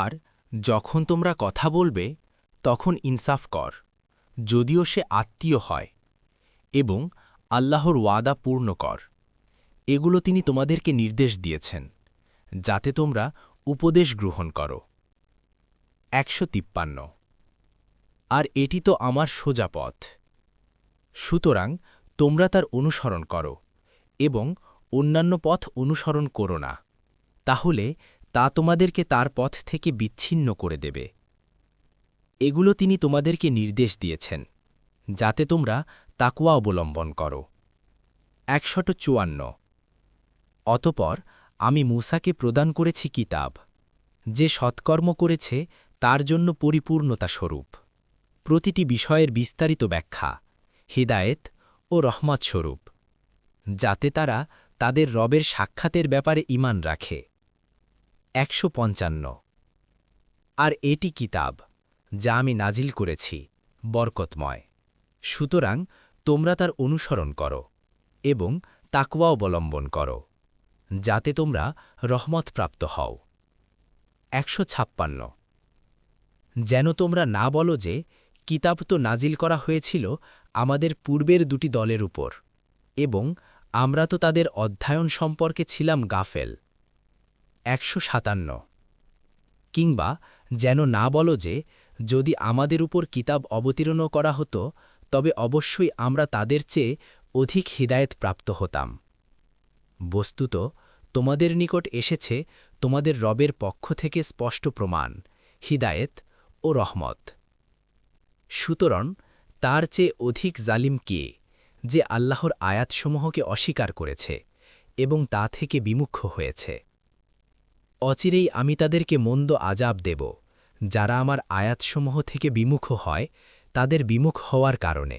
আর যখন তোমরা কথা বলবে, তখন ইনসাফ কর, যদিও সে আত্মীয় হয়, এবং আল্লাহর ওয়াদা পূর্ণ কর। এগুলো তিনি তোমাদেরকে নির্দেশ দিয়েছেন, যাতে তোমরা উপদেশ গ্রহণ করো। একশো তিপ্পান্ন। আর এটি তো আমার সোজা পথ। সুতরাং তোমরা তার অনুসরণ করো, এবং অন্যান্য পথ অনুসরণ করো না। তাহলে তা তোমাদেরকে তার পথ থেকে বিচ্ছিন্ন করে দেবে। এগুলো তিনি তোমাদেরকে নির্দেশ দিয়েছেন, যাতে তোমরা তাকুয়া অবলম্বন করো। একশত চুয়ান্ন। অতপর আমি মূসাকে প্রদান করেছি কিতাব, যে সৎকর্ম করেছে তার জন্য পরিপূর্ণতা স্বরূপ। প্রতিটি বিষয়ের বিস্তারিত ব্যাখ্যা, হিদায়েত ও রহমত স্বরূপ, যাতে তারা তাদের রবের সাক্ষাতের ব্যাপারে ইমান রাখে। একশো পঞ্চান্ন। আর এটি কিতাব, যা আমি নাজিল করেছি, বরকতময়। সুতরাং তোমরা তার অনুসরণ করো এবং তাকওয়া অবলম্বন করো, যাতে তোমরা রহমতপ্রাপ্ত হও। একশো ছাপ্পান্ন। যেন তোমরা না বলো যে, কিতাব তো নাজিল করা হয়েছিল আমাদের পূর্বের দুটি দলের উপর, এবং আমরা তো তাদের অধ্যয়ন সম্পর্কে ছিলাম গাফেল। একশো সাতান্ন। কিংবা যেন না বলো যে, যদি আমাদের উপর কিতাব অবতীর্ণ করা হতো, তবে অবশ্যই আমরা তাদের চেয়ে অধিক হিদায়েত প্রাপ্ত হতাম। বস্তুত, তোমাদের নিকট এসেছে তোমাদের রবের পক্ষ থেকে স্পষ্ট প্রমাণ, হিদায়েত ও রহমত। সুতরাং, তার চেয়ে অধিক জালিম কে যে আল্লাহর আয়াতসমূহকে অস্বীকার করেছে এবং তা থেকে বিমুখ হয়েছে? অচিরেই আমি তাদেরকে মন্দ আজাব দেব, যারা আমার আয়াতসমূহ থেকে বিমুখ হয়, তাদের বিমুখ হওয়ার কারণে।